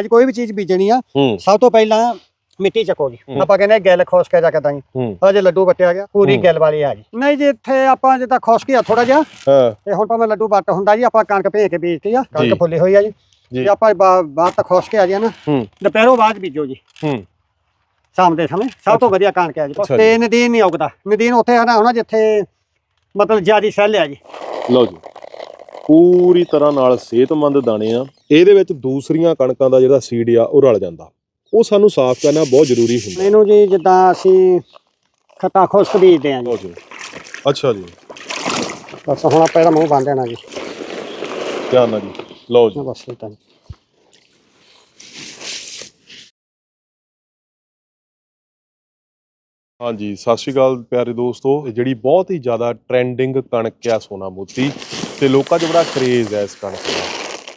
ਅੱਜ ਕੋਈ ਵੀ ਚੀਜ਼ ਬੀਜਣੀ ਆ ਹੂੰ। ਸਭ ਤੋਂ ਪਹਿਲਾਂ ਮਿੱਟੀ ਚੱਕੋ ਜੀ। ਹੂੰ। ਆਪਾਂ ਕਹਿੰਦੇ ਗਿੱਲ ਖੁਸ਼ਕ ਜਾ ਕਰਦਾ ਜੀ ਹੂੰ। ਅਜੇ ਲੱਡੂ ਵੱਟਿਆ ਗਿਆ ਪੂਰੀ ਹੂੰ। ਗਿੱਲ ਵਾਲੀ ਆ ਜੀ। ਨਹੀਂ ਜੀ ਇੱਥੇ ਆਪਾਂ ਜਿੱਦਾਂ ਖੁਸ਼ਕ ਆ ਥੋੜਾ ਜਿਹਾ ਹਾਂ। ਤੇ ਹੁਣ ਭਾਵੇਂ ਲੱਡੂ ਵੱਟ ਹੁੰਦਾ ਜੀ ਆਪਾਂ ਕਣਕ ਭੇਜ ਕੇ ਬੀਜਤੀ ਆ ਜੀ। ਕਣਕ ਫੁੱਲੀ ਹੋਈ ਆ ਜੀ। ਜੀ। ਤੇ ਆਪਾਂ ਬਾ- ਬਾਅਦ ਤੱਕ ਖੁਸ਼ਕ ਆ ਜੀ ਨਾ ਹੂੰ। ਦੁਪਹਿਰੋਂ ਬਾਅਦ ਬੀਜੋ ਜੀ। ਹੂੰ। ਸ਼ਾਮ ਦੇ ਸਮੇਂ। ਸਭ ਤੋਂ ਵਧੀਆ ਕਣਕ ਆ ਜੀ। ਅੱਛਾ ਤੇ ਨਦੀਨ ਨਹੀਂ ਉਗਦਾ। ਨਦੀਨ ਉੱਥੇ ਹਨਾ ਹੋਣਾ ਜਿੱਥੇ ਮਤਲਬ ਜਿਆਦੀ ਸੈੱਲ ਆ ਜੀ। ਲਓ ਜੀ। ਪੂਰੀ ਤਰ੍ਹਾਂ ਨਾਲ ਸਿਹਤਮੰਦ ਦਾਣੇ ਆ ਇਹਦੇ ਵਿੱਚ ਦੂਸਰੀਆਂ ਕਣਕਾਂ ਦਾ ਜਿਹੜਾ ਸੀਡ ਆ ਉਹ ਰਲ ਜਾਂਦਾ। ਉਹ ਸਾਨੂੰ ਸਾਫ਼ ਕਰਨਾ ਬਹੁਤ ਜ਼ਰੂਰੀ ਹੁੰਦਾ। ਮੈਨੂੰ ਜੀ ਜਿੱਦਾਂ ਅਸੀਂ ਖੱਟਾ ਖੁਸ਼ਕ ਬੀਜਦੇ ਆ ਜੀ। ਅੱਛਾ ਜੀ। ਬਸ ਹੁਣ ਆਪਾਂ ਇਹਦਾ ਮੂੰਹ ਬੰਨ ਦੇਣਾ ਜੀ। ਧਿਆਨ ਨਾਲ ਜੀ। ਲਓ ਜੀ। ਬਸ ਇਹ ਤਾਂ ਹਾਂਜੀ ਸਤਿ ਸ਼੍ਰੀ ਅਕਾਲ ਪਿਆਰੇ ਦੋਸਤੋ। ਜਿਹੜੀ ਬਹੁਤ ਹੀ ਜ਼ਿਆਦਾ ਟ੍ਰੈਂਡਿੰਗ ਕਣਕ ਆ ਸੋਨਾ ਮੋਤੀ ਤੇ ਲੋਕਾਂ 'ਚ ਬੜਾ ਕਰੇਜ਼ ਹੈ ਇਸ ਕਣਕ ਦਾ।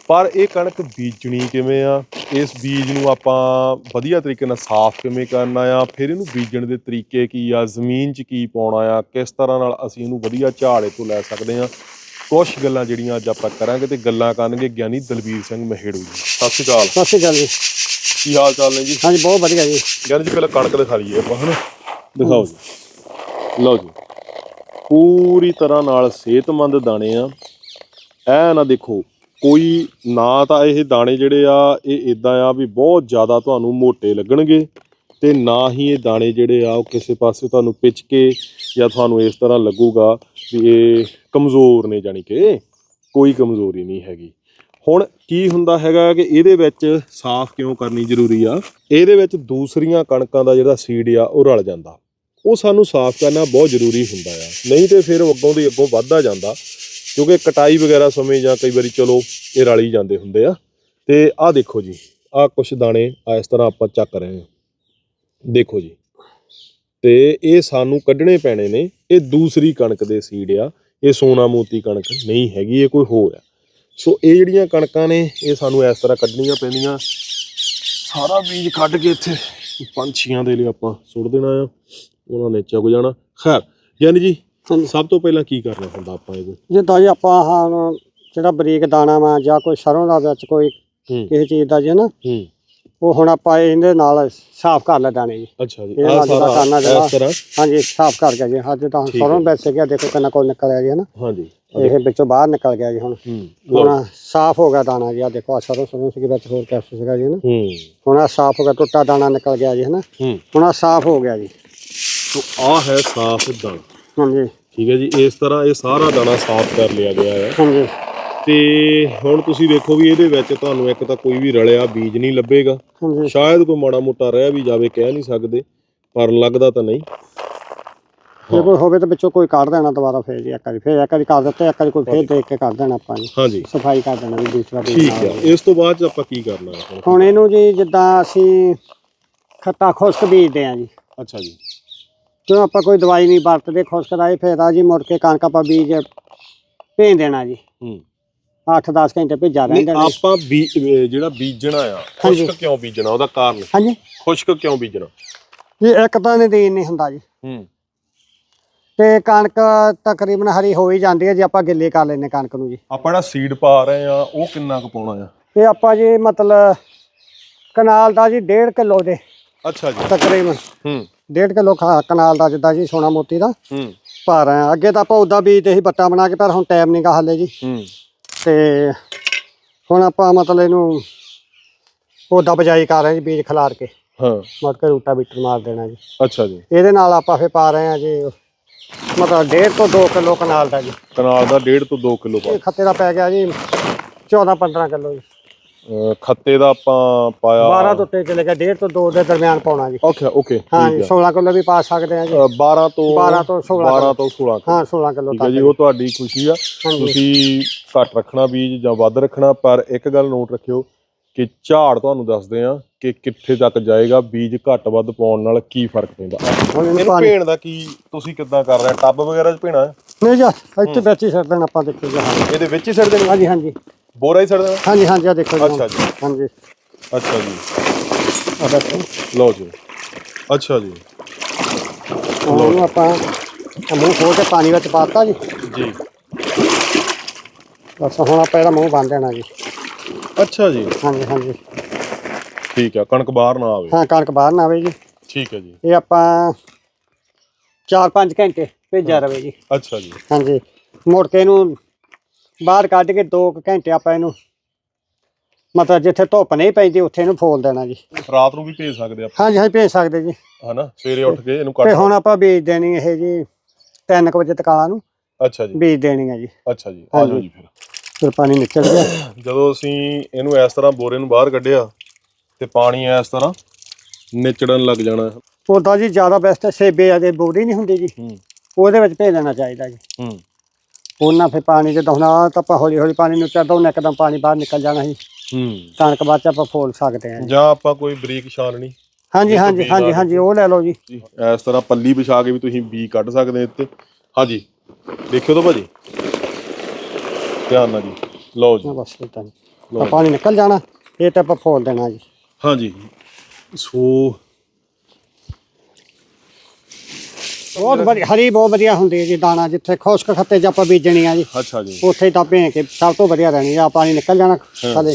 ਪਰ ਇਹ ਕਣਕ ਬੀਜਣੀ ਕਿਵੇਂ ਆ? ਇਸ ਬੀਜ ਨੂੰ ਆਪਾਂ ਵਧੀਆ ਤਰੀਕੇ ਨਾਲ ਸਾਫ਼ ਕਿਵੇਂ ਕਰਨਾ ਆ? ਫਿਰ ਇਹਨੂੰ ਬੀਜਣ ਦੇ ਤਰੀਕੇ ਕੀ ਆ? ਜ਼ਮੀਨ 'ਚ ਕੀ ਪਾਉਣਾ ਆ? ਕਿਸ ਤਰ੍ਹਾਂ ਨਾਲ ਅਸੀਂ ਇਹਨੂੰ ਵਧੀਆ ਝਾੜੇ ਤੋਂ ਲੈ ਸਕਦੇ ਆ? ਕੁਝ ਗੱਲਾਂ ਜਿਹੜੀਆਂ ਅੱਜ ਆਪਾਂ ਕਰਾਂਗੇ ਤੇ ਗੱਲਾਂ ਕਰਨਗੇ ਗਿਆਨੀ ਦਲਬੀਰ ਸਿੰਘ ਮਹੇੜੂ ਜੀ। ਸਤਿ ਸ਼੍ਰੀ ਅਕਾਲ। ਸਤਿ ਸ਼੍ਰੀ ਅਕਾਲ ਜੀ। ਕੀ ਹਾਲ ਚਾਲ ਨੇ ਜੀ? ਹਾਂਜੀ ਬਹੁਤ ਵਧੀਆ ਜੀ। ਗਿਆਨੀ ਜੀ ਪਹਿਲਾਂ ਕਣਕ ਦਿਖਾ ਲਈਏ ਆਪਾਂ ਹਨਾ? ਦਿਖਾਓ ਜੀ। ਲਓ ਜੀ। ਪੂਰੀ ਤਰ੍ਹਾਂ ਨਾਲ ਸਿਹਤਮੰਦ ਦਾਣੇ ਆ। ਐ ਨਾ ਦੇਖੋ, ਕੋਈ ਨਾ ਤਾਂ ਇਹ ਦਾਣੇ ਜਿਹੜੇ ਆ, ਇਹ ਇਦਾਂ ਆ ਵੀ ਬਹੁਤ ਜ਼ਿਆਦਾ ਤੁਹਾਨੂੰ ਮੋਟੇ ਲੱਗਣਗੇ ਤੇ ਨਾ ਹੀ ਇਹ ਦਾਣੇ ਜਿਹੜੇ ਆ, ਉਹ ਕਿਸੇ ਪਾਸੇ ਤੁਹਾਨੂੰ ਪਿਚ ਕੇ ਜਾਂ ਤੁਹਾਨੂੰ ਇਸ ਤਰ੍ਹਾਂ ਲੱਗੂਗਾ ਵੀ ਇਹ ਕਮਜ਼ੋਰ ਨੇ ਜਾਣੀ ਕਿ। ਕੋਈ ਕਮਜ਼ੋਰੀ ਨਹੀਂ ਹੈਗੀ। ਹੁਣ ਕੀ ਹੁੰਦਾ ਹੈਗਾ ਕਿ ਇਹਦੇ ਵਿੱਚ ਸਾਫ਼ ਕਿਉਂ ਕਰਨੀ ਜ਼ਰੂਰੀ ਆ? ਇਹਦੇ ਵਿੱਚ ਦੂਸਰੀਆਂ ਕਣਕਾਂ ਦਾ ਜਿਹੜਾ ਸੀਡ ਆ, ਉਹ ਰਲ ਜਾਂਦਾ। ਉਹ ਸਾਨੂੰ ਸਾਫ਼ ਕਰਨਾ ਬਹੁਤ ਜ਼ਰੂਰੀ ਹੁੰਦਾ ਆ। ਨਹੀਂ ਤੇ ਫਿਰ ਉਹ ਅੱਗੋਂ ਦੀ ਅੱਗੋਂ ਵੱਧਦਾ ਜਾਂਦਾ, ਕਿਉਂਕਿ ਕਟਾਈ ਵਗੈਰਾ ਸਮੇਂ ਜਾਂ ਕਈ ਵਾਰੀ ਚਲੋ ਇਹ ਰਲੀ ਜਾਂਦੇ ਹੁੰਦੇ ਆ। ਤੇ ਆਹ ਦੇਖੋ ਜੀ, ਆਹ ਕੁਛ ਦਾਣੇ ਇਸ ਤਰ੍ਹਾਂ ਆਪਾਂ ਚੱਕ ਰਹੇ ਹਾਂ। ਦੇਖੋ ਜੀ, ਤੇ ਇਹ ਸਾਨੂੰ ਕੱਢਣੇ ਪੈਣੇ ਨੇ। ਇਹ ਦੂਸਰੀ ਕਣਕ ਦੇ ਸੀਡ ਆ। ਇਹ ਸੋਨਾ ਮੋਤੀ ਕਣਕ ਨਹੀਂ ਹੈਗੀ, ਇਹ ਕੋਈ ਹੋਰ ਆ। ਸੋ ਇਹ ਜਿਹੜੀਆਂ ਕਣਕਾਂ ਨੇ ਇਹ ਸਾਨੂੰ ਇਸ ਤਰ੍ਹਾਂ ਕੱਢਣੀਆਂ ਪੈਂਦੀਆਂ। ਸਾਰਾ ਬੀਜ ਕੱਢ ਕੇ ਇੱਥੇ ਪੰਛੀਆਂ ਦੇ ਲਈ ਆਪਾਂ ਸੁੱਟ ਦੇਣਾ ਆ ਉਹਨਾਂ ਨੇ ਚੁਗ ਜਾਣਾ। ਖੈਰ ਯਾਨੀ ਜੀ। ਸਭ ਤੋਂ ਪਹਿਲਾਂ ਕੀ ਕਰਨਾ ਹੁੰਦਾ ਆਪਾਂ ਇਹਦੇ? ਜਿੱਦਾਂ ਜੀ ਆਪਾਂ ਹਾਂ ਜਿਹੜਾ ਬਰੀਕ ਦਾਣਾ ਵਾ ਜਾਂ ਕੋਈ ਸਰੋਂ ਦਾ ਵਿੱਚ ਕੋਈ ਕਿਸੇ ਚੀਜ਼ ਦਾ ਜੀ ਨਾ ਉਹ ਹੁਣ ਆਪਾਂ ਇਹਦੇ ਨਾਲ ਸਾਫ਼ ਕਰ ਲੈ ਦਾਣੇ ਜੀ। ਅੱਛਾ ਜੀ। ਇਹ ਆਹ ਨਾਲ ਜਿਹੜਾ ਕਰਨਾ ਜਿਹੜਾ- ਇਸ ਤਰ੍ਹਾਂ? ਹਾਂਜੀ ਸਾਫ਼ ਕਰ ਗਿਆ ਜੀ। ਅੱਜ ਤਾਂ ਠੀਕ ਸਰੋਂ। ਵਿੱਚ ਗਿਆ ਦੇਖੋ ਕਿੰਨਾ ਕੋਲ ਨਿਕਲ ਆਇਆ ਜੀ ਹਨਾ। ਹਾਂਜੀ। ਇਹ ਵਿੱਚੋਂ ਬਾਹਰ ਨਿਕਲ ਗਿਆ ਜੀ ਹੁਣ। ਹੁਣ ਸਾਫ਼ ਹੋ ਗਿਆ ਦਾਣਾ ਜੀ। ਆ ਦੇਖੋ ਆ ਸਰੋਂ ਸਰੋਂ ਸੀ ਵਿੱਚ ਹੋਰ ਕੈਪਸ ਸੀਗਾ ਜੀ ਹੂੰ। ਹੁਣ ਆ ਸਾਫ਼ ਹੋ ਗਿਆ ਟੁੱਟਾ ਦਾਣਾ ਨਿਕਲ ਗਿਆ ਜੀ ਹਨਾ। ਹੁਣ ਆ ਸਾਫ਼ ਹੋ ਗਿਆ ਜੀ। ਸੋ ਆਹ ਹੈ ਸਾਫ਼ ਦਾਣਾ। ਹਾਂਜੀ। ਠੀਕ ਹੈ ਜੀ ਇਸ ਤਰ੍ਹਾਂ ਇਹ ਸਾਰਾ ਦਾਣਾ ਸਾਫ਼ ਕਰ ਲਿਆ ਗਿਆ ਹੈ। ਹਾਂਜੀ। ਤੇ ਹੁਣ ਤੁਸੀਂ ਦੇਖੋ ਵੀ ਇਹਦੇ ਵਿੱਚ ਤੁਹਾਨੂੰ ਇੱਕ ਤਾਂ ਕੋਈ ਵੀ ਰਲਿਆ ਬੀਜ ਨਹੀਂ ਲੱਭੇਗਾ। ਸ਼ਾਇਦ ਕੋਈ ਮਾੜਾ ਮੋਟਾ ਰਹਿ ਵੀ ਜਾਵੇ ਕਹਿ ਨਹੀਂ ਸਕਦੇ ਪਰ ਲੱਗਦਾ ਤਾਂ ਨਹੀਂ। ਜੇ ਕੋਈ ਹੋਵੇ ਤਾਂ ਵਿੱਚੋਂ ਕੋਈ ਕੱਢ ਦੇਣਾ ਦੁਬਾਰਾ ਫੇਰ ਜੀ ਇੱਕ ਵਾਰੀ ਫੇਰ ਇੱਕ ਵਾਰੀ ਕਰ ਦਿੱਤੇ ਇੱਕ ਵਾਰੀ ਕੋਈ ਫੇਰ ਦੇਖ ਕੇ ਕਰ ਦੇਣਾ ਆਪਾਂ ਜੀ। ਹਾਂਜੀ। ਸਫ਼ਾਈ ਕਰ ਦੇਣਾ ਵੀ ਦੂਸਰਾ ਬੀਜ ਠੀਕ ਹੈ ਇਸ ਤੋਂ ਬਾਅਦ ਆਪਾਂ ਕੀ ਕਰਨਾ ਹੈ? ਹੁਣ? ਇਹਨੂੰ ਜੀ ਜਿੱਦਾਂ ਅਸੀਂ ਖੱਟਾ ਖੁਸ਼ਕ ਬੀਜਦੇ ਆ ਜੀ। ਅੱਛਾ ਜੀ। ਕਿਉਂ ਆਪਾਂ ਕੋਈ ਦਵਾਈ ਨਹੀਂ ਵਰਤਦੇ ਖੁਸ਼ਕ ਦਾ ਇਹ ਫਾਇਦਾ ਜੀ ਮੁੜ ਕੇ ਕਣਕ ਆਪਾਂ ਬੀਜ ਭੇਜ ਦੇਣਾ ਜੀ। ਹੂੰ। 8-10 ਘੰਟੇ ਭੇਜਾ ਨਹੀਂ ਰਹਿੰਦੇ ਨੇ। ਆਪਾਂ ਬੀ ਅਹ ਜਿਹੜਾ ਬੀਜਣਾ ਆ ਹਾਂਜੀ। ਖੁਸ਼ਕ ਕਿਉਂ ਬੀਜਣਾ? ਉਹਦਾ ਕਾਰਨ? ਹਾਂਜੀ। ਖੁਸ਼ਕ ਕਿਉਂ ਬੀਜਣਾ? ਜੀ ਇੱਕ ਤਾਂ ਨਦੀਨ ਨਹੀਂ ਹੁੰਦਾ ਜੀ। ਹੂੰ। ਤੇ ਕਣਕ ਤਕਰੀਬਨ ਹਰੀ ਹੋ ਹੀ ਜਾਂਦੀ ਹੈ ਜੇ ਆਪਾਂ ਗਿੱਲੀ ਕਰ ਲੈਨੇ ਕਣਕ ਨੂੰ ਜੀ। ਆਪਾਂ ਜਿਹੜਾ ਸੀਡ ਪਾ ਰਹੇ ਆ ਉਹ ਕਿੰਨਾ ਕੁ ਪਾਉਣਾ ਆ? ਇਹ ਆਪਾਂ ਜੀ ਮਤਲਬ ਕਨਾਲ ਦਾ ਜੀ 1.5 ਕਿਲੋ ਦੇ ਅੱਛਾ ਜੀ। ਤਕਰੀਬਨ। ਹੂੰ। 1.5 ਕਿਲੋ ਕਨਾਲ ਦਾ ਜਿੱਦਾਂ ਜੀ ਸੋਨਾ ਮੋਤੀ ਦਾ। ਹੂੰ। ਪਾ ਰਹੇ ਆ ਅੱਗੇ ਤਾਂ ਆਪਾਂ ਉਦਾਂ ਬੀਜਦੇ ਸੀ ਬੱਟਾ ਬਣਾ ਕੇ ਪਰ ਹੁਣ ਟਾਈਮ ਨਹੀਂਗਾ ਹਾਲੇ ਜੀ। ਹੂੰ। ਤੇ ਹੁਣ ਆਪਾਂ ਮਤਲਬ ਇਹਨੂੰ ਉਦਾਂ ਬਜਾਈ ਕਰ ਰਹੇ ਜੀ ਬੀਜ ਖਿਲਾਰ ਕੇ। ਹਾਂ। ਮੁੜ ਕੇ ਰੂਟਾ ਬੀਟਰ ਮਾਰ ਦੇਣਾ ਜੀ। ਅੱਛਾ ਜੀ। ਇਹਦੇ ਨਾਲ ਆਪਾਂ ਫੇ ਪਾ ਰਹੇ ਆ ਜੀ ਮਤਲਬ 1.5 ਤੋਂ 2 ਕਿਲੋ ਕਨਾਲ ਦਾ ਜੀ। ਕਨਾਲ ਦਾ 1.5 ਤੋਂ 2 ਕਿਲੋ ਪਾ। ਖੱਤੇ ਦਾ ਪੈ ਗਿਆ ਜੀ 14 15 ਕਿਲੋ ਜੀ। ਖੱਤੇ ਦਾ ਆਪਾਂ ਪਾਇਆ 12 ਤੋਂ 3 ਚਲੇ ਗਿਆ 1.5 ਤੋਂ 2 ਦੇ ਦਰਮਿਆਨ ਪਾਉਣਾ ਜੀ। ਓਕੇ ਓਕੇ ਹਾਂ ਠੀਕ ਜੀ ਹੈ। 16 ਕਿਲੋ ਵੀ ਪਾ ਸਕਦੇ ਆ ਜੀ। ਅਹ 12 ਤੋਂ 12 ਤੋਂ 16 12 ਤੋਂ 16 ਕਿਲੋ। ਹਾਂ 16 ਕਿਲੋ ਠੀਕ ਹੈ ਤੱਕ ਜੀ ਉਹ ਤੁਹਾਡੀ ਖੁਸ਼ੀ ਆ। ਤੁਸੀਂ ਘੱਟ ਰੱਖਣਾ ਬੀਜ ਜਾਂ ਵੱਧ ਰੱਖਣਾ ਪਰ ਇੱਕ ਗੱਲ ਨੋਟ ਰੱਖਿਓ ਕਿ ਝਾੜ ਤੁਹਾਨੂੰ ਦੱਸਦੇ ਆ ਕਿ ਕਿੱਥੇ ਤੱਕ ਜਾਏਗਾ ਬੀਜ ਘੱਟ ਵੱਧ ਪਾਉਣ ਨਾਲ ਕੀ ਫ਼ਰਕ ਪੈਂਦਾ। ਇਹਨੂੰ ਭੇਣ ਦਾ ਕੀ ਤੁਸੀਂ ਕਿੱਦਾਂ ਕਰ ਰਹੇ ਟੱਬ ਵਗੈਰਾ 'ਚ ਭੇਣਾ? ਨਹੀਂ ਜੀ ਇੱਥੇ ਵਿੱਚ ਹੀ ਛੱਡ ਦੇਣਾ ਆਪਾਂ ਦੇਖੋ ਜੀ ਇਹਦੇ ਵਿੱਚ ਹੀ ਸੜ ਦੇਣੀ? ਹਾਂਜੀ ਹਾਂਜੀ। ਬੋਰਾ ਹੀ ਸੜ ਦੇਣਾ ਹਾਂਜੀ ਹਾਂਜੀ ਆ ਦੇਖੋ ਜੀ ਅੱਛਾ ਜੀ। ਹਾਂਜੀ। ਅੱਛਾ ਜੀ। ਆ ਦੇਖੋ ਲਓ ਜੀ। ਅੱਛਾ ਜੀ। ਹੁਣ ਇਹਨੂੰ ਆਪਾਂ ਆਹ ਮੂੰਹ ਖੋਲ ਕੇ ਪਾਣੀ ਵਿੱਚ ਪਾਤਾ ਜੀ। ਜੀ। ਬਸ ਹੁਣ ਆਪਾਂ ਇਹਦਾ ਮੂੰਹ ਬੰਨ ਦੇਣਾ ਜੀ। ਅੱਛਾ ਜੀ। ਹਾਂਜੀ ਹਾਂਜੀ। ਠੀਕ ਆ ਕਣਕ ਬਾਹਰ ਨਾ ਆਵੇ। ਹਾਂ ਕਣਕ ਬਾਹਰ ਨਾ ਆਵੇ ਜੀ। ਠੀਕ ਹੈ ਜੀ। ਇਹ ਆਪਾਂ 4-5 ਘੰਟੇ ਭੇਜਿਆ ਰਵੇ ਜੀ। ਅੱਛਾ ਜੀ। ਹਾਂਜੀ। ਮੁੜ ਕੇ ਇਹਨੂੰ ਬਾਹਰ ਕੱਢ ਕੇ 2 ਘੰਟੇ ਆਪਾਂ ਇਹਨੂੰ ਮਤਲਬ ਜਿੱਥੇ ਧੁੱਪ ਨਹੀਂ ਪੈਂਦੀ ਉੱਥੇ ਇਹਨੂੰ ਫੋਲ ਦੇਣਾ ਜੀ। ਰਾਤ ਨੂੰ ਵੀ ਭੇਜ ਸਕਦੇ ਆਪਾਂ? ਹਾਂਜੀ ਹਾਂਜੀ ਭੇਜ ਸਕਦੇ ਜੀ। ਹਨਾ ਸਵੇਰੇ ਉੱਠ ਕੇ ਇਹਨੂੰ ਤੇ ਕੱਟ ਹੁਣ ਆਪਾਂ ਬੀਜ ਦੇਣੀ ਇਹ ਜੀ 3 ਵਜੇ ਤਕਾਲਾ ਨੂੰ। ਅੱਛਾ ਜੀ। ਬੀਜ ਦੇਣੀ ਹੈ ਜੀ। ਅੱਛਾ ਜੀ ਆ ਜਾਓ। ਜੀ ਫਿਰ। ਫਿਰ ਪਾਣੀ ਨਿਕਲ ਗਿਆ। ਜਦੋਂ ਅਸੀਂ ਇਹਨੂੰ ਇਸ ਤਰ੍ਹਾਂ ਬੋਰੇ ਨੂੰ ਬਾਹਰ ਕੱਢਿਆ ਤੇ ਪਾਣੀ ਇਸ ਤਰ੍ਹਾਂ ਨਿਚੜਨ ਲੱਗ ਜਾਣਾ। ਉਦਾਂ ਜੀ ਜ਼ਿਆਦਾ ਬੈਸਟ ਸੇਬੇ ਆ ਦੇ ਬੋਰੀ ਨਹੀਂ ਹੁੰਦੀ ਜੀ। ਹੂੰ। ਉਹਦੇ ਵਿੱਚ ਭੇਜ ਦੇਣਾ ਚਾਹੀਦਾ ਜੀ। ਹੂੰ। ਉਹਨਾਂ ਫਿਰ ਪਾਣੀ ਦੇ ਦਹਣਾ ਤਾਂ ਆਪਾਂ ਹੌਲੀ ਹੌਲੀ ਪਾਣੀ ਨੂੰ ਚੜਦਾ ਉਹਨਾਂ ਇੱਕਦਮ ਪਾਣੀ ਬਾਹਰ ਨਿਕਲ ਜਾਣਾ ਜੀ ਹੂੰ। ਕਣਕ ਬਾਅਦ ਚ ਆਪਾਂ ਫੋਲ ਸਕਦੇ ਹਾਂ। ਜੀ। ਆਪਾਂ ਕੋਈ ਬਰੀਕ ਛਾਨਣੀ ਹਾਂਜੀ ਹਾਂਜੀ ਹਾਂਜੀ ਹਾਂਜੀ ਉਹ ਲੈ ਲਓ ਜੀ। ਇਸ ਤਰ੍ਹਾਂ ਪੱਲੀ ਵਿਛਾ ਕੇ ਵੀ ਤੁਸੀਂ ਬੀ ਕੱਢ ਸਕਦੇ ਇੱਥੇ। ਹਾਂਜੀ ਦੇਖਿਓ ਤਾਂ ਭਾਜੀ। ਧਿਆਨ ਨਾਲ ਜੀ। ਲਓ ਜੀ। ਬਸ ਇਦਾਂ। ਪਾਣੀ ਨਿਕਲ ਜਾਣਾ ਇਹ ਤਾਂ ਆਪਾਂ ਫੋਲ ਦੇਣਾ ਜੀ। ਹਾਂਜੀ। ਸੋ ਬਹੁਤ ਵਧੀਆ ਹਰੀ ਬਹੁਤ ਵਧੀਆ ਹੁੰਦੀ ਹੈ ਜੀ ਦਾਣਾ ਜਿੱਥੇ ਖੁਸ਼ਕ ਖੱਤੇ 'ਚ ਆਪਾਂ ਬੀਜਣੀ ਆ ਜੀ। ਅੱਛਾ ਜੀ। ਉੱਥੇ ਹੀ ਤਾਂ ਭੇਂ ਕੇ ਸਭ ਤੋਂ ਵਧੀਆ ਰਹਿਣੀ ਆ ਪਾਣੀ ਨਿਕਲ ਜਾਣਾ ਥੱਲੇ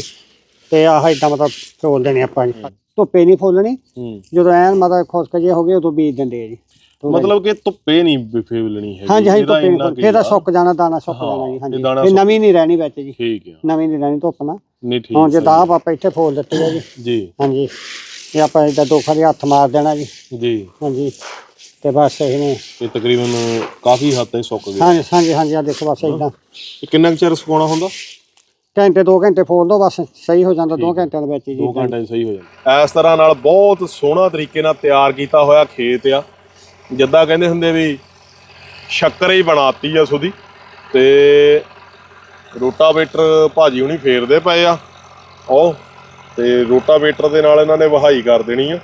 ਤੇ ਆਹ ਇਦਾਂ ਮਤਲਬ ਫੋਲ ਦੇਣੀ ਆਪਾਂ ਜੀ। ਧੁੱਪੇ ਨਹੀਂ ਫੋਲਣੀ ਹੂੰ। ਜਦੋਂ ਐਨ ਮਤਲਬ ਖੁਸ਼ਕ ਜੇ ਹੋ ਗਏ ਉਦੋਂ ਬੀਜ ਦਿੰਦੇ ਆ ਜੀ। ਮਤਲਬ ਕਿ ਧੁੱਪੇ ਨਹੀਂ ਫੇਵਲਣੀ ਹੈ ਹਾਂਜੀ ਹਾਂਜੀ ਧੁੱਪੇ ਨੀ ਫਿਰ ਤਾਂ ਸੁੱਕ ਜਾਣਾ ਦਾਣਾ ਸੁੱਕ ਹਾਂ, ਜਾਣਾ ਜੀ ਹਾਂਜੀ। ਨਵੀਂ ਨਹੀਂ ਰਹਿਣੀ ਵਿੱਚ ਜੀ। ਠੀਕ ਆ। ਨਵੀਂ ਨਹੀਂ ਰਹਿਣੀ ਧੁੱਪ ਨਾਲ। ਨਹੀਂ ਠੀਕ ਹੁਣ ਜੇ ਦਾਬ ਆਪਾਂ ਇੱਥੇ ਫੋਲ ਦਿੱਤੇ ਆ ਜੀ। ਜੀ। ਹਾਂਜੀ। ਇਹ ਆਪਾਂ ਇਦਾਂ ਦੋ ਖੜੇ ਹੱਥ ਮਾਰ ਦੇਣਾ ਜੀ। ਜੀ। ਹਾਂਜੀ। ਤੇ ਬਸ ਇਹਨੇ ਇਹ ਤਕਰੀਬਨ ਕਾਫੀ ਹੱਦ ਤਾਈਂ ਸੁੱਕ ਗਿਆ। ਹਾਂਜੀ ਹਾਂਜੀ ਹਾਂਜੀ ਆ ਦੇਖੋ ਬਸ ਇਦਾਂ ਇਹ ਕਿੰਨਾ ਕੁ ਚਿਰ ਸੁਕਾਉਣਾ ਹੁੰਦਾ? ਘੰਟੇ 2 ਘੰਟੇ ਫੋਲ ਦੋ ਬਸ ਸਹੀ ਹੋ ਜਾਂਦਾ 2 ਘੰਟਿਆਂ ਦੇ ਵਿੱਚ ਜੀ। 2 ਘੰਟੇ ਸਹੀ ਹੋ ਜਾਂਦਾ। ਇਸ ਤਰ੍ਹਾਂ ਨਾਲ ਬਹੁਤ ਸੋਹਣਾ ਤਰੀਕੇ ਨਾਲ ਤਿਆਰ ਕੀਤਾ ਹੋਇਆ ਖੇਤ ਆ। ਜਿੱਦਾਂ ਕਹਿੰਦੇ ਹੁੰਦੇ ਵੀ ਸ਼ੱਕਰ ਹੀ ਬਣਾਤੀ ਆ ਸੁਦੀ। ਤੇ ਰੋਟਾਵੇਟਰ ਭਾਜੀ ਹੁਣੀ ਫੇਰਦੇ ਪਏ ਆ। ਉਹ ਤੇ ਰੋਟਾਵੇਟਰ ਦੇ ਨਾਲ ਇਹਨਾਂ ਨੇ ਵਹਾਈ ਕਰ ਦੇਣੀ ਆ।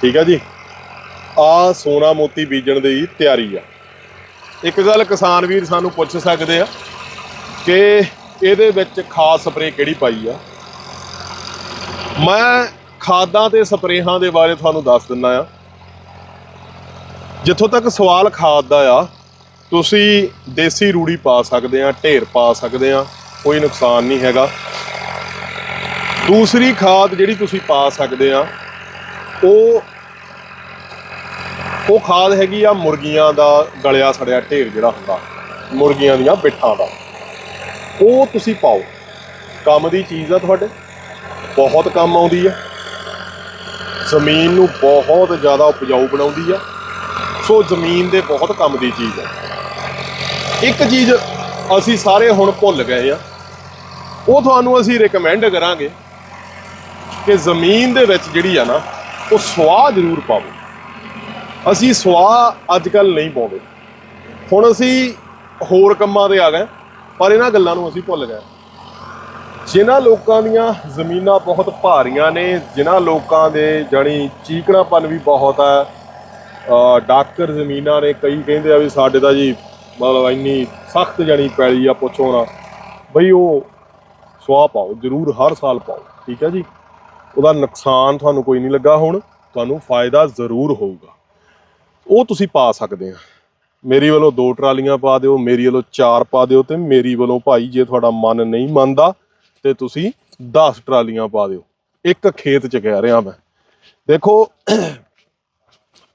ਠੀਕ ਆ ਜੀ? ਆ ਸੋਨਾ ਮੋਤੀ ਬੀਜਣ ਦੀ ਤਿਆਰੀ ਆ। ਇੱਕ ਗੱਲ ਕਿਸਾਨ ਵੀਰ ਸਾਨੂੰ ਪੁੱਛ ਸਕਦੇ ਆ ਕਿ ਇਹਦੇ ਵਿੱਚ ਖਾਦ ਸਪਰੇਅ ਕਿਹੜੀ ਪਾਈ ਆ? ਮੈਂ ਖਾਦਾਂ ਤੇ ਸਪਰੇਹਾਂ ਦੇ ਬਾਰੇ ਤੁਹਾਨੂੰ ਦੱਸ ਦਿੰਨਾ ਆ। ਜਿੱਥੋਂ ਤੱਕ ਸਵਾਲ ਖਾਦ ਦਾ ਆ, ਤੁਸੀਂ ਦੇਸੀ ਰੂੜੀ ਪਾ ਸਕਦੇ ਆ, ਢੇਰ ਪਾ ਸਕਦੇ ਆ, ਕੋਈ ਨੁਕਸਾਨ ਨਹੀਂ ਹੈਗਾ। ਦੂਸਰੀ ਖਾਦ ਜਿਹੜੀ ਤੁਸੀਂ ਪਾ ਸਕਦੇ ਆ, ਉਹ ਉਹ ਖਾਦ ਹੈਗੀ ਆ ਮੁਰਗੀਆਂ ਦਾ ਗਲਿਆ ਸੜਿਆ ਢੇਰ ਜਿਹੜਾ ਹੁੰਦਾ, ਮੁਰਗੀਆਂ ਦੀਆਂ ਪਿੱਠਾਂ ਦਾ। ਉਹ ਤੁਸੀਂ ਪਾਓ। ਕੰਮ ਦੀ ਚੀਜ਼ ਆ ਤੁਹਾਡੇ। ਬਹੁਤ ਕੰਮ ਆਉਂਦੀ ਆ। ਜ਼ਮੀਨ ਨੂੰ ਬਹੁਤ ਜ਼ਿਆਦਾ ਉਪਜਾਊ ਬਣਾਉਂਦੀ ਆ। ਸੋ ਜ਼ਮੀਨ ਦੇ ਬਹੁਤ ਕੰਮ ਦੀ ਚੀਜ਼ ਆ। ਇੱਕ ਚੀਜ਼ ਅਸੀਂ ਸਾਰੇ ਹੁਣ ਭੁੱਲ ਗਏ ਆ। ਉਹ ਤੁਹਾਨੂੰ ਅਸੀਂ ਰეკਮੈਂਡ ਕਰਾਂਗੇ ਕਿ ਜ਼ਮੀਨ ਦੇ ਵਿੱਚ ਜਿਹੜੀ ਆ ਨਾ, ਉਹ ਸਵਾਹ ਜ਼ਰੂਰ ਪਾਓ। ਅਸੀਂ ਸਵਾਹ ਅੱਜ ਕੱਲ ਨਹੀਂ ਪਾਉਂਦੇ। ਹੁਣ ਅਸੀਂ ਹੋਰ ਕੰਮਾਂ ਤੇ ਆ ਗਏ, ਪਰ ਇਹਨਾਂ ਗੱਲਾਂ ਨੂੰ ਅਸੀਂ ਭੁੱਲ ਗਏ। ਜਿਨ੍ਹਾਂ ਲੋਕਾਂ ਦੀਆਂ ਜ਼ਮੀਨਾਂ ਬਹੁਤ ਭਾਰੀਆਂ ਨੇ, ਜਿਨ੍ਹਾਂ ਲੋਕਾਂ ਦੇ ਜਾਣੀ ਚੀਕਣਾਪਨ ਵੀ ਬਹੁਤ ਆ ਡਾਕਰ ਜ਼ਮੀਨਾਂ ਨੇ ਕਈ ਕਹਿੰਦੇ ਆ ਵੀ ਸਾਡੇ ਤਾਂ ਜੀ ਮਤਲਬ ਇੰਨੀ ਸਖਤ ਜਾਣੀ ਪੈਲੀ ਆ ਪੁੱਛੋ ਨਾ। ਬਈ ਉਹ ਸਵਾਹ ਪਾਓ, ਜ਼ਰੂਰ ਹਰ ਸਾਲ ਪਾਓ, ਠੀਕ ਹੈ ਜੀ? ਉਹਦਾ ਨੁਕਸਾਨ ਤੁਹਾਨੂੰ ਕੋਈ ਨਹੀਂ ਲੱਗਾ ਹੁਣ, ਤੁਹਾਨੂੰ ਫਾਇਦਾ ਜ਼ਰੂਰ ਹੋਊਗਾ। ਉਹ ਤੁਸੀਂ ਪਾ ਸਕਦੇ ਆ। ਮੇਰੀ ਵੱਲੋਂ ਦੋ ਟਰਾਲੀਆਂ ਪਾ ਦਿਓ, ਮੇਰੀ ਵੱਲੋਂ ਚਾਰ ਪਾ ਦਿਓ ਤੇ ਮੇਰੀ ਵੱਲੋਂ ਭਾਈ ਜੇ ਤੁਹਾਡਾ ਮਨ ਨਹੀਂ ਮੰਨਦਾ ਤੇ ਤੁਸੀਂ 10 ਟਰਾਲੀਆਂ ਪਾ ਦਿਓ। ਇੱਕ ਖੇਤ ਚ ਕਹਿ ਰਿਹਾ ਮੈਂ। ਦੇਖੋ,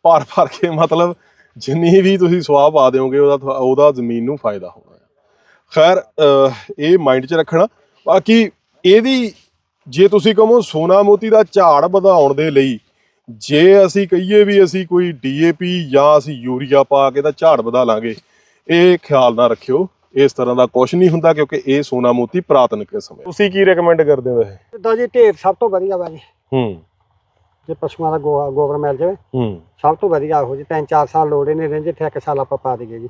ਭਰ ਭਰ ਕੇ ਮਤਲਬ ਜਿੰਨੀ ਵੀ ਤੁਸੀਂ ਸਵਾਹ ਪਾ ਦਿਓਗੇ, ਉਹਦਾ ਤੁਹਾ- ਉਹਦਾ ਜ਼ਮੀਨ ਨੂੰ ਫਾਇਦਾ ਹੋਣਾ ਖੈਰ ਇਹ ਮਾਈਂਡ 'ਚ ਰੱਖਣਾ। ਬਾਕੀ ਇਹਦੀ ਜੇ ਤੁਸੀਂ ਕਹੋ ਸੋਨਾ ਮੋਤੀ ਦਾ ਝਾੜ ਵਧਾਉਣ ਦੇ ਲਈ ਜੇ ਅਸੀਂ ਕਹੀਏ ਵੀ ਅਸੀਂ ਕੋਈ ਡੀਏਪੀ ਜਾਂ ਅਸੀਂ ਯੂਰੀਆ ਪਾ ਕੇ ਦਾ ਝਾੜ ਵਧਾ ਲਾਂਗੇ ਇਹ ਖਿਆਲ ਨਾ ਰੱਖਿਓ। ਇਸ ਤਰ੍ਹਾਂ ਦਾ ਕੁਝ ਨਹੀਂ ਹੁੰਦਾ ਕਿਉਂਕਿ ਇਹ ਸੋਨਾ ਮੋਤੀ ਪੁਰਾਤਨ ਕਿਸਮ ਹੈ ਤੁਸੀਂ ਕੀ ਰეკਮੈਂਡ ਕਰਦੇ ਹੋ ਵੈਸੇ? ਜਿੱਦਾਂ ਜੀ ਢੇਰ ਸਭ ਤੋਂ ਵਧੀਆ ਵਾ ਜੀ। ਹੂੰ। ਜੇ ਪਸ਼ੂਆਂ ਦਾ ਗੋਹਾ ਗੋਬਰ ਮਿਲ ਜਾਵੇ। ਹੂੰ। ਸਭ ਤੋਂ ਵਧੀਆ ਹੋ ਜੀ ਤਿੰਨ ਚਾਰ ਸਾਲ ਲੋੜ ਨਹੀਂ ਰਹਿੰਦੇ ਇੱਥੇ ਇੱਕ ਸਾਲ ਆਪਾਂ ਪਾ ਦਈਏ ਜੀ।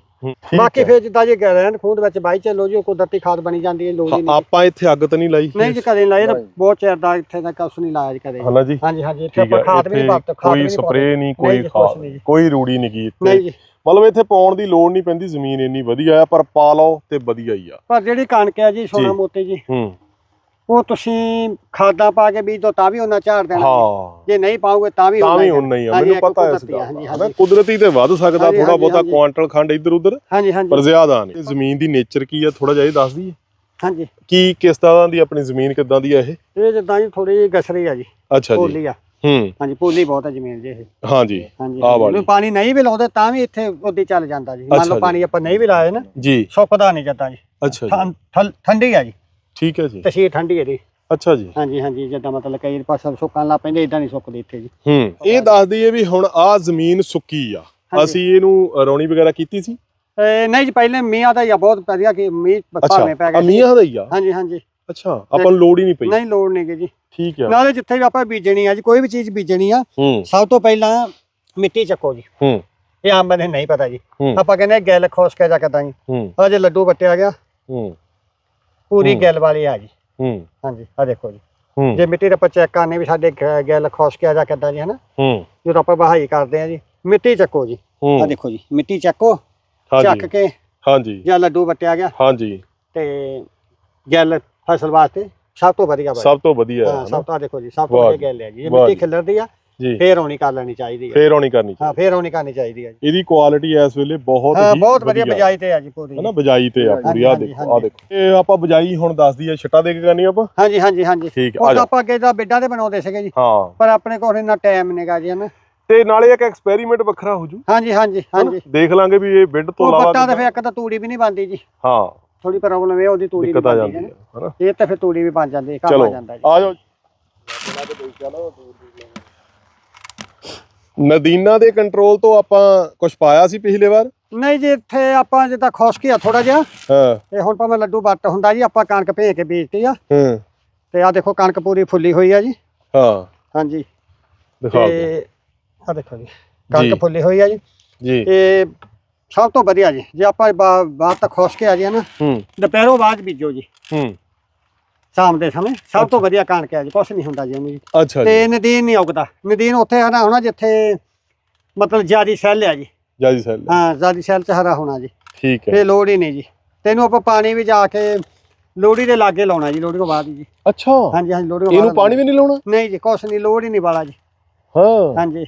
ਬਾਕੀ। ਫਿਰ ਜਿੱਦਾਂ ਜੇ ਰਹਿਣ ਖੂਦ ਵਿੱਚ ਬਾਈ ਚੱਲੋ ਜੀ ਉਹ ਕੁਦਰਤੀ ਖਾਦ ਬਣੀ ਜਾਂਦੀ ਹੈ ਲੋੜ ਨਹੀਂ। ਆਪਾਂ ਇੱਥੇ ਅੱਗ ਤਾਂ ਨਹੀਂ ਲਾਈ। ਨਹੀਂ ਜੀ ਕਦੇ ਲਾਇਆ ਤਾਂ ਬਹੁਤ ਚਿਰ ਦਾ ਇੱਥੇ ਦਾ ਕੁਛ ਨਹੀਂ ਲਾਇਆ ਜੀ ਕਦੇ। ਹਨਾ ਜੀ? ਹਾਂਜੀ ਹਾਂਜੀ ਇੱਥੇ ਆਪਾਂ ਖਾਦ ਵੀ ਨਹੀਂ ਵਰਤੋ ਖਾਦ ਕੋਈ ਨਹੀਂ ਸਪਰੇਅ ਨਹੀਂ ਕੋਈ ਖਾਦ। ਕੋਈ ਰੂੜੀ ਨਹੀਂ ਗੀ ਇੱਥੇ। ਨਹੀਂ ਜੀ। ਮਤਲਬ ਇੱਥੇ ਪਾਉਣ ਦੀ ਲੋੜ ਨਹੀਂ ਪੈਂਦੀ ਜ਼ਮੀਨ ਇੰਨੀ ਵਧੀਆ ਆ ਪਰ ਪਾ ਲਓ ਤੇ ਵਧੀਆ ਹੀ ਆ। ਪਰ ਜਿਹੜੀ ਕਣਕ ਹੈ ਜੀ ਸੋਨਾ। ਮੋਤੀ ਜੀ ਹੂੰ। ਉਹ ਤੁਸੀਂ ਖਾਦਾਂ ਪਾ ਕੇ ਬੀਜ ਦੋ ਤਾਂ ਵੀ ਉਹਨਾਂ ਝਾੜ ਦੇਣਾ ਜੀ। ਹਾਂ। ਜੇ ਨਹੀਂ ਪਾਓਗੇ ਤਾਂ ਵੀ ਤਾਂ ਵੀ ਹੀ ਹੁਣ ਨਹੀਂ ਆ। ਮੈਨੂੰ ਪਤਾ ਇਸ ਕੁਦਰਤੀ ਆ, ਦਾ। ਤੇ ਵੱਧ ਸਕਦਾ ਥੋੜਾ ਬਹੁਤਾ। ਕੁਆਂਟਲ ਖੰਡ ਇੱਧਰ ਉੱਧਰ। ਹਾਂਜੀ ਹਾਂਜੀ। ਪਰ ਜ਼ਿਆਦਾ ਨਹੀਂ। ਜ਼ਮੀਨ ਦੀ ਨੇਚਰ ਕੀ ਆ? ਥੋੜਾ ਜਿਹਾ ਇਹ ਦੱਸ ਦਈਏ। ਹਾਂਜੀ। ਕੀ ਕਿਸ ਤਰ੍ਹਾਂ ਦੀ ਆਪਣੀ ਜ਼ਮੀਨ ਕਿੱਦਾਂ ਦੀ ਆ ਇਹ? ਇਹ ਜਿੱਦਾਂ ਜੀ ਥੋੜੀ ਜਿਹੀ ਗਸਰੀ ਆ ਜੀ। ਅੱਛਾ ਜੀ। ਪੋਲੀ ਆ। ਹੂੰ। ਹਾਂਜੀ ਪੋਲੀ ਬਹੁਤ ਆ ਜ਼ਮੀਨ ਜੀ ਇਹ। ਹਾਂਜੀ ਆਹ ਵਾਲੀ। ਪਾਣੀ ਨਹੀਂ ਵੀ ਲਾਉਂਦੇ ਤਾਂ ਵੀ ਇੱਥੇ ਉੱਦੀ ਚੱਲ ਜਾਂਦਾ ਜੀ। ਮੰਨ ਲਓ। ਪਾਣੀ ਆਪਾਂ ਨਹੀਂ ਵੀ ਲਾਏ ਨਾ ਜੀ। ਸੁੱਕਦਾ ਨਹੀਂ ਜਾਂਦਾ ਜੀ। ਅੱਛਾ ਠੰਡੀ ਆ ਜੀ। ਠੀਕ ਹੈ ਜੀ। ਤਸੀਰ ਠੰਡੀ ਹੈ ਜੀ। ਅੱਛਾ ਜੀ। ਹਾਂਜੀ ਹਾਂਜੀ ਜਿੱਦਾਂ ਮਤਲਬ ਕਈ ਪਾਸੇ ਸੁੱਕਣ ਲੱਗ ਪੈਂਦੇ ਇਦਾਂ ਨਹੀਂ ਸੁੱਕਦੇ ਇੱਥੇ ਜੀ। ਹੂੰ ਇਹ ਦੱਸ ਦਈਏ ਵੀ ਹੁਣ ਆ ਜ਼ਮੀਨ ਸੁੱਕੀ ਆ। ਅਸੀਂ ਇਹਨੂੰ ਰੌਣੀ ਵਗੈਰਾ ਕੀਤੀ ਸੀ? ਨਹੀਂ ਜੀ ਪਹਿਲੇ ਮੀਂਹ ਦਾ ਹੀ ਬਹੁਤ ਵਧੀਆ ਕਿ ਮੀਂਹ ਭਾਵੇਂ ਪੈ ਗਿਆ। ਮੀਂਹਾਂ ਦਾ ਹੀ ਆ? ਹਾਂਜੀ ਹਾਂਜੀ। ਅੱਛਾ ਆਪਾਂ ਨੂੰ ਲੋੜ ਹੀ ਨਹੀਂ ਪਈ। ਨਹੀਂ ਲੋੜ ਨਹੀਂ ਜੀ। ਠੀਕ ਆ। ਨਾਲੇ ਜਿੱਥੇ ਵੀ ਆਪਾਂ ਬੀਜਣੀ ਆ ਜੀ ਕੋਈ ਵੀ ਚੀਜ਼ ਬੀਜਣੀ ਆ ਸਭ ਤੋਂ ਪਹਿਲਾਂ ਮਿੱਟੀ ਚੱਕੋ ਜੀ। ਹੂੰ। ਇਹ ਆਮ ਬੰਦੇ ਨਹੀਂ ਪਤਾ ਜੀ। ਆਪਾਂ ਕਹਿੰਦੇ ਗਿੱਲ ਖੋਸ ਕੇ ਜਾ ਕਿੱਦਾਂ ਜੀ ਹੂੰ। ਆ ਜੇ ਲੱਡੂ ਵੱਟਿਆ ਗਿਆ। ਹੂੰ। ਪੂਰੀ ਹੂੰ। ਗਿੱਲ ਵਾਲੀ ਆ ਜੀ। ਹੂੰ। ਹਾਂਜੀ ਆ ਦੇਖੋ ਜੀ। ਹੂੰ। ਜੇ ਮਿੱਟੀ ਦਾ ਆਪਾਂ ਚੈੱਕ ਕਰਨੇ ਵੀ ਸਾਡੇ ਗ- ਗਿੱਲ ਖੋਸ ਕੇ ਜਾ ਕਿੱਦਾਂ ਜੀ ਹਨਾ? ਹੂੰ। ਜਦੋਂ ਆਪਾਂ ਵਹਾਈ ਕਰਦੇ ਆ ਜੀ ਮਿੱਟੀ ਚੱਕੋ ਜੀ। ਆ ਹੂੰ ਦੇਖੋ ਜੀ ਮਿੱਟੀ ਚੱਕੋ ਚੱਕ ਹਾਂਜੀ ਕੇ ਹਾਂਜੀ। ਜਾਂ ਲੱਡੂ ਵੱਟਿਆ ਗਿਆ। ਹਾਂਜੀ। ਤੇ ਗਿੱਲ ਫਸਲ ਵਾਸਤੇ ਸਭ ਤੋਂ ਵਧੀਆ ਵਾ ਸਭ ਤੋਂ ਵਧੀਆ ਹਾਂ ਹੈ ਸਭ ਤੋਂ ਆਹ ਦੇਖੋ ਜੀ ਸਭ ਤੋਂ ਵਾਹ ਵਧੀਆ ਜੀ, ਗਿੱਲ ਹੈ ਜੀ। ਵਾਹ ਮਿੱਟੀ ਜੀ। ਖਿਲਰਦੀ ਆ ਜੀ। ਫੇਰ ਹੋਣੀ ਕਰ ਲੈਣੀ ਚਾਹੀਦੀ ਹੈ। ਫੇਰ ਆਉਣੀ ਕਰਨੀ ਹਾਂ ਫੇਰ ਹੋਣੀ ਕਰਨੀ ਚਾਹੀਦੀ ਹੈ ਜੀ। ਇਹਦੀ ਕੁਆਲਿਟੀ ਇਸ ਵੇਲੇ ਬਹੁਤ ਹਾਂ ਹੀ ਬਹੁਤ ਵਧੀਆ ਬਜਾਈ ਤੇ ਆ ਜੀ ਪੂਰੀ। ਹੈ ਨਾ ਬਜਾਈ ਤੇ ਆ ਪੂਰੀ। ਆ ਦੇਖੋ ਆ। ਦੇਖੋ। ਇਹ ਆਪਾਂ ਬਜਾਈ ਹੁਣ ਦੱਸਦੀ ਆ ਛਟਾ ਦੇ ਕੇ ਕਰਨੀ ਆਪਾਂ? ਹਾਂਜੀ ਹਾਂਜੀ ਹਾਂਜੀ। ਠੀਕ ਆ ਉਹ ਤਾਂ ਆਪਾਂ ਅੱਗੇ ਦਾ ਬਿੱਡਾਂ ਤੇ ਬਣਾਉਂਦੇ ਸੀਗੇ ਜੀ। ਹਾਂ। ਪਰ ਆਪਣੇ ਕੋਲ ਇੰਨਾ ਟਾਈਮ ਨਹੀਂਗਾ ਜੀ ਹਨਾ। ਤੇ ਨਾਲੇ ਇੱਕ ਐਕਸਪੈਰੀਮੈਂਟ ਵੱਖਰਾ ਹੋ ਜੂ। ਹਾਂਜੀ ਹਾਂਜੀ ਹਾਂਜੀ। ਦੇਖ ਲਾਂਗੇ ਵੀ ਇਹ ਬਿੱਡ ਤੋਂ ਇਲਾਵਾ ਬੱਟਾਂ ਤੇ ਫਿਰ ਇੱਕ ਤਾਂ ਤੂੜੀ ਵੀ ਨਹੀਂ ਬਣਦੀ ਜੀ। ਹਾਂ। ਥੋੜੀ ਪ੍ਰੋਬਲਮ ਇਹ ਉਹਦੀ ਤੂੜੀ ਨਹੀਂ ਬਣਦੀ ਹੈ ਹਨਾ। ਇਹ ਤਾਂ ਫਿਰ ਤੂੜੀ ਵੀ ਬਣ ਜਾਂਦੀ ਕੰਮ ਆ ਜਾਂਦਾ ਜੀ। ਆ ਜਾਓ। ਨਦੀਨਾ ਦੇ ਕੰਟਰੋਲ ਤੋਂ ਆਪਾਂ ਕੁਝ ਪਾਇਆ ਸੀ ਪਿਛਲੇ ਵਾਰ? ਨਹੀਂ ਜੀ ਇੱਥੇ ਆਪਾਂ ਜਿੱਦਾਂ ਖੁਸ਼ਕੀ ਆ ਥੋੜਾ ਜਿਹਾ। ਹਾਂ। ਇਹ ਹੁਣ ਭਾਵੇਂ ਲੱਡੂ ਵੱਟ ਹੁੰਦਾ ਜੀ ਆਪਾਂ ਕਣਕ ਭੇ ਕੇ ਬੀਜਤੀ ਆ। ਹੂੰ। ਤੇ ਆ ਦੇਖੋ ਕਣਕ ਪੂਰੀ ਫੁੱਲੀ ਹੋਈ ਆ ਜੀ। ਹਾਂ। ਹਾਂਜੀ। ਦਿਖਾ ਦਿਓ। ਤੇ ਆ ਦੇਖੋ ਜੀ ਜੀ। ਕਣਕ ਫੁੱਲੀ ਹੋਈ ਆ ਜੀ। ਜੀ। ਇਹ ਸਭ ਤੋਂ ਵਧੀਆ ਜੀ ਜੇ ਆਪਾਂ ਬਾ- ਬਾਅਦ ਤੱਕ ਖੁਸ਼ ਕੇ ਆ ਜਾਈਏ ਨਾ ਹੂੰ। ਦੁਪਹਿਰੋਂ ਬਾਅਦ ਬੀਜੋ ਜੀ। ਹੂੰ। ਸ਼ਾਮ ਦੇ ਸਮੇਂ। ਸਭ ਤੋਂ ਵਧੀਆ ਕਣਕ ਹੈ ਜੀ ਕੁਛ ਨਹੀਂ ਹੁੰਦਾ ਜੀ ਉਹਨੂੰ ਜੀ ਅੱਛਾ ਜੀ। ਤੇ ਨਦੀਨ ਨਹੀਂ ਉਗਦਾ। ਨਦੀਨ ਉੱਥੇ ਹਰਾ ਹੋਣਾ ਜਿੱਥੇ ਮਤਲਬ ਜਿਆਦੀ ਸੈੱਲ ਆ ਜੀ। ਜਾਜੀ ਸੈਲ ਹਾਂ ਜਿਆਦੀ ਸੈੱਲ ਚ ਹਰਾ ਹੋਣਾ ਜੀ। ਠੀਕ ਹੈ। ਤੇ ਲੋੜ ਹੀ ਨਹੀਂ ਜੀ। ਤੈਨੂੰ ਆਪਾਂ ਪਾਣੀ ਵੀ ਜਾ ਕੇ ਲੋੜੀ ਦੇ ਲਾਗੇ ਲਾਉਣਾ ਜੀ ਲੋੜੀ ਤੋਂ ਬਾਅਦ ਹੀ ਜੀ। ਅੱਛਾ। ਹਾਂਜੀ ਹਾਂਜੀ ਲੋੜੀ ਤੋਂ ਇਹਨੂੰ ਬਾਅਦ ਪਾਣੀ ਵੀ ਨਹੀਂ ਲਾਉਣਾ? ਨਹੀਂ ਜੀ ਕੁਛ ਨਹੀਂ ਲੋੜ ਹੀ ਨਹੀਂ ਵਾਲਾ ਜੀ। ਹਾਂ। ਹਾਂਜੀ।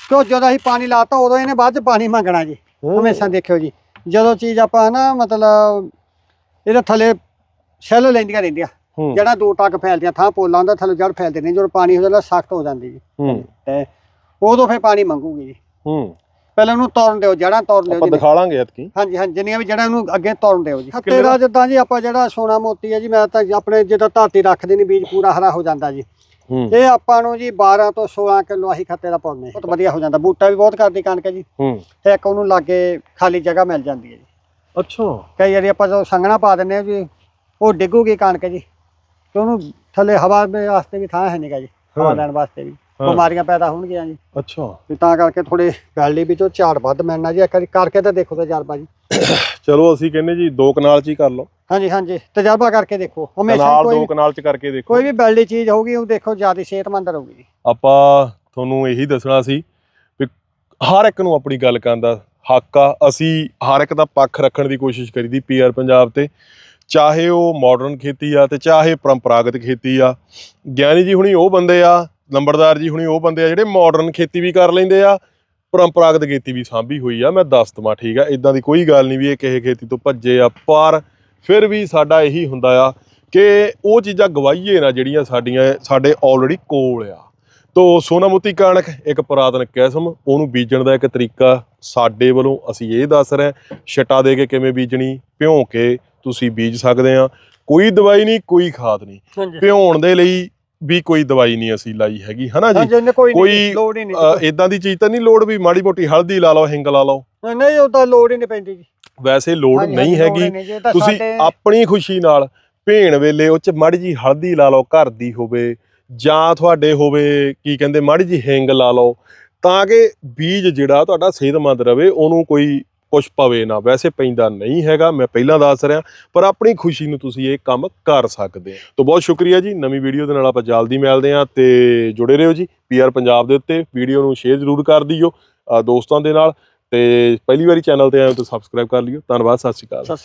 ਕਿਉਂ ਜਦੋਂ ਅਸੀਂ ਪਾਣੀ ਲਾਤਾ ਉਦੋਂ ਇਹਨੇ ਬਾਅਦ ਚ ਪਾਣੀ ਮੰਗਣਾ ਜੀ। ਹੂੰ। ਹਮੇਸ਼ਾ ਦੇਖਿਓ ਜੀ। ਜਦੋਂ ਚੀਜ਼ ਆਪਾਂ ਨਾ ਮਤਲਬ ਇਹਦੇ ਥੱਲੇ ਸੈੱਲ ਲੈਂਦੀਆਂ ਰਹਿੰਦੀਆਂ। ਹੂੰ ਜਿਹੜਾ ਦੋ ਟੱਕ ਫੈਲਦੀਆਂ ਥਾਂ ਪੋਲਾ ਹੁੰਦਾ ਥੱਲੇ ਜੜ ਫੈਲਦੇ ਨੇ ਜਦੋਂ ਪਾਣੀ ਹੋ ਜਾਂਦਾ ਸਖਤ ਹੋ ਜਾਂਦੀ ਜੀ। ਹੂੰ। ਤੇ ਉਦੋਂ ਫੇਰ ਪਾਣੀ ਮੰਗੂਗੀ ਜੀ। ਹੂੰ। ਪਹਿਲਾਂ ਉਹਨੂੰ ਤੋੜਨ ਦਿਓ ਜੜਾਂ ਤੋੜਨ ਦਿਓ ਆਪਾਂ ਜੀ। ਦਿਖਾ ਲਾਂਗੇ ਐਤਕੀ। ਹਾਂਜੀ ਹਾਂਜੀ ਜਿੰਨੀਆਂ ਵੀ ਜੜਾਂ ਨੂੰ ਅੱਗੇ ਤੋੜਨ ਦਿਓ ਜੀ। ਤੇਰਾ ਜਿੱਦਾਂ ਜੀ ਆਪਾਂ ਜਿਹੜਾ ਸੋਨਾ ਮੋਤੀ ਹੈ ਜੀ ਮੈਂ ਤਾਂ ਆਪਣੇ ਜਿੱਦਾਂ ਧਰਤੀ ਰੱਖਦੇ ਨਹੀਂ ਬੀਜ ਪੂਰਾ ਹਰਾ ਹੋ ਜਾਂਦਾ ਜੀ। ਹੂੰ। ਇਹ ਆਪਾਂ ਨੂੰ ਜੀ 12 ਤੋਂ 16 ਕਿਲੋ ਆਹੀ ਖੱਤੇ ਦਾ ਪਾਉਂਦੇ ਬਹੁਤ ਵਧੀਆ ਹੋ ਜਾਂਦਾ। ਬੂਟਾ ਵੀ ਬਹੁਤ ਕਰਦੀ ਕਣਕ ਜੀ। ਹੂੰ। ਤੇ ਇੱਕ ਉਹਨੂੰ ਲਾਗੇ ਖਾਲੀ ਜਗ੍ਹਾ ਮਿਲ ਜਾਂਦੀ ਹੈ ਜੀ। ਅੱਛਾ। ਕਈ ਵਾਰੀ ਆਪਾਂ ਜਦੋਂ ਸੰਘਣਾ ਪਾ ਦਿੰਦੇ ਹਾਂ ਜੀ ਉਹ ਡਿੱਗੂਗੀ ਕਣਕ ਜੀ। ਤੇ ਉਹਨੂੰ ਥੱਲੇ ਹਵਾ ਦੇ ਵਾਸਤੇ ਵੀ ਥਾਂ ਹੈ ਨਹੀਂਗਾ ਜੀ ਹਵਾ ਹਾਂ। ਲੈਣ ਵਾਸਤੇ ਵੀ। ਹਾਂ। ਬਿਮਾਰੀਆਂ ਪੈਦਾ ਹੋਣਗੀਆਂ ਜੀ। ਅੱਛਾ। ਤੇ ਤਾਂ ਕਰਕੇ ਥੋੜੇ ਵੈਲੀ ਵਿੱਚੋਂ ਝਾੜ ਵੱਧ ਮਿਲਣਾ ਜੀ ਇੱਕ ਵਾਰੀ ਕਰਕੇ ਤਾਂ ਦੇਖੋ ਤਜਰਬਾ ਜੀ। ਚਲੋ ਅਸੀਂ ਕਹਿੰਦੇ ਜੀ ਦੋ ਕਨਾਲ ਚ ਹੀ ਕਰ ਲਓ। ਹਾਂਜੀ ਹਾਂਜੀ ਤਜਰਬਾ ਕਰਕੇ ਦੇਖੋ। ਹਮੇਸ਼ਾ ਕਨਾਲ ਕੋਈ ਦੋ ਕਨਾਲ ਚ ਕਰਕੇ ਦੇਖੋ। ਕੋਈ ਵੀ ਬੈਲਡੀ ਚੀਜ਼ ਹੋਊਗੀ ਉਹ ਦੇਖੋ ਜ਼ਿਆਦਾ ਸਿਹਤਮੰਦ ਰਹੂਗੀ ਜੀ। ਆਪਾਂ ਤੁਹਾਨੂੰ ਇਹੀ ਦੱਸਣਾ ਸੀ ਵੀ ਹਰ ਇੱਕ ਨੂੰ ਆਪਣੀ ਗੱਲ ਕਰਨ ਦਾ ਹੱਕ ਆ। ਅਸੀਂ ਹਰ ਇੱਕ ਦਾ ਪੱਖ ਰੱਖਣ ਦੀ ਕੋਸ਼ਿਸ਼ ਕਰੀਦੀ ਪੀਆਰ ਪੰਜਾਬ ਤੇ। ਚਾਹੇ ਉਹ ਮਾਡਰਨ ਖੇਤੀ ਆ ਤੇ ਚਾਹੇ ਪਰੰਪਰਾਗਤ ਖੇਤੀ ਆ, ਗਿਆਨੀ ਜੀ ਹੁਣੀ ਉਹ ਬੰਦੇ ਆ, ਲੰਬੜਦਾਰ ਜੀ ਹੁਣੀ ਉਹ ਬੰਦੇ ਆ ਜਿਹੜੇ ਮਾਡਰਨ ਖੇਤੀ ਵੀ ਕਰ ਲੈਂਦੇ ਆ, ਪਰੰਪਰਾਗਤ ਖੇਤੀ ਵੀ ਸਾਂਭੀ ਹੋਈ ਆ ਮੈਂ ਦੱਸ ਦਵਾਂ, ਠੀਕ ਆ ਇਦਾਂ ਦੀ ਕੋਈ ਗੱਲ ਨਹੀਂ ਵੀ ਇਹ ਕਿਸੇ ਖੇਤੀ ਤੋਂ ਭੱਜੇ ਆ, ਪਰ ਫਿਰ ਵੀ ਸਾਡਾ ਇਹੀ ਹੁੰਦਾ ਆ ਕਿ ਉਹ ਚੀਜ਼ਾਂ ਗਵਾਈਏ ਨਾ ਜਿਹੜੀਆਂ ਸਾਡੀਆਂ, ਸਾਡੇ ਆਲਰੇਡੀ ਕੋਲ ਆ ਤੋ ਸੋਨਾਮੁਤੀ ਕਣਕ, ਇੱਕ ਪੁਰਾਤਨ ਕਿਸਮ, ਉਹਨੂੰ ਬੀਜਣ ਦਾ ਇੱਕ ਤਰੀਕਾ ਸਾਡੇ ਵੱਲੋਂ ਅਸੀਂ ਇਹ ਦੱਸ ਰਹੇ ਹਾਂ। ਛਟਾ ਦੇ ਕੇ ਕਿਵੇਂ ਬੀਜਣੀ, ਭਿਉਂ ਕੇ ਤੁਸੀਂ ਬੀਜ ਸਕਦੇ ਆ ਕੋਈ ਦਵਾਈ ਨਹੀਂ ਕੋਈ ਖਾਦ ਨਹੀਂ। ਭਿਉਣ ਦੇ ਲਈ ਵੀ ਕੋਈ ਦਵਾਈ ਨਹੀਂ ਅਸੀਂ ਲਾਈ ਹੈਗੀ ਹਨਾ ਜੀ? ਕੋਈ ਕੋਈ, ਨਹੀਂ ਲੋੜ ਹੀ ਨਹੀਂ। ਇਦਾਂ ਦੀ ਚੀਜ਼ ਤਾਂ ਨਹੀਂ ਲੋੜ ਵੀ ਮਾੜੀ ਮੋਟੀ ਹਲਦੀ ਲਾ ਲਓ ਹਿੰਗ ਲਾ ਲਓ। ਨਹੀਂ ਉਹ ਤਾਂ ਲੋੜ ਹੀ ਨਹੀਂ ਪੈਂਦੀ ਜੀ। ਵੈਸੇ ਲੋੜ ਨਹੀਂ ਹੈਗੀ। ਤੁਸੀਂ ਆਪਣੀ ਖੁਸ਼ੀ ਨਾਲ ਭੇਣ ਵੇਲੇ ਉਹ ਚ ਮਾੜੀ ਜੀ ਹਲਦੀ ਲਾ ਲਓ ਘਰ ਦੀ ਹੋਵੇ ਜਾਂ ਤੁਹਾਡੇ ਹੋਵੇ ਕੀ ਕਹਿੰਦੇ ਮਾੜੀ ਜੀ ਹਿੰਗ ਲਾ ਲਓ ਤਾਂ ਕਿ ਬੀਜ ਜਿਹੜਾ ਤੁਹਾਡਾ ਸਿਹਤਮੰਦ ਰਵੇ ਉਹਨੂੰ ਕੋਈ ਕੁਛ ਪਵੇ ਨਾ। ਵੈਸੇ ਪੈਂਦਾ ਨਹੀਂ ਹੈਗਾ, ਮੈਂ ਪਹਿਲਾਂ ਦੱਸ ਰਿਹਾ, ਪਰ ਆਪਣੀ ਖੁਸ਼ੀ ਨੂੰ ਤੁਸੀਂ ਇਹ ਕੰਮ ਕਰ ਸਕਦੇ ਹੋ। ਤਾਂ ਬਹੁਤ ਸ਼ੁਕਰੀਆ ਜੀ, ਨਵੀਂ ਵੀਡੀਓ ਦੇ ਨਾਲ ਆਪਾਂ ਜਲਦੀ ਮਿਲਦੇ ਹਾਂ ਤੇ ਜੁੜੇ ਰਹੋ ਜੀ। ਪੀਆਰ ਪੰਜਾਬ ਦੇ ਉੱਤੇ ਵੀਡੀਓ ਨੂੰ ਸ਼ੇਅਰ ਜ਼ਰੂਰ ਕਰ ਦਿਓ ਦੋਸਤਾਂ ਦੇ ਨਾਲ ਤੇ ਪਹਿਲੀ ਵਾਰੀ ਚੈਨਲ ਤੇ ਆਏ ਹੋ ਤਾਂ ਸਬਸਕ੍ਰਾਈਬ ਕਰ ਲਿਓ। ਧੰਨਵਾਦ, ਸਤਿ ਸ਼੍ਰੀ ਅਕਾਲ। ਸਤਿ ਸ਼੍ਰੀ